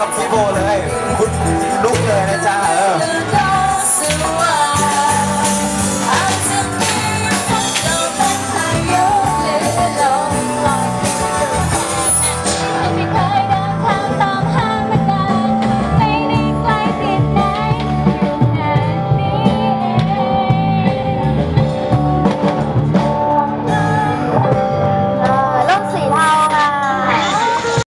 กับพี่โบเลย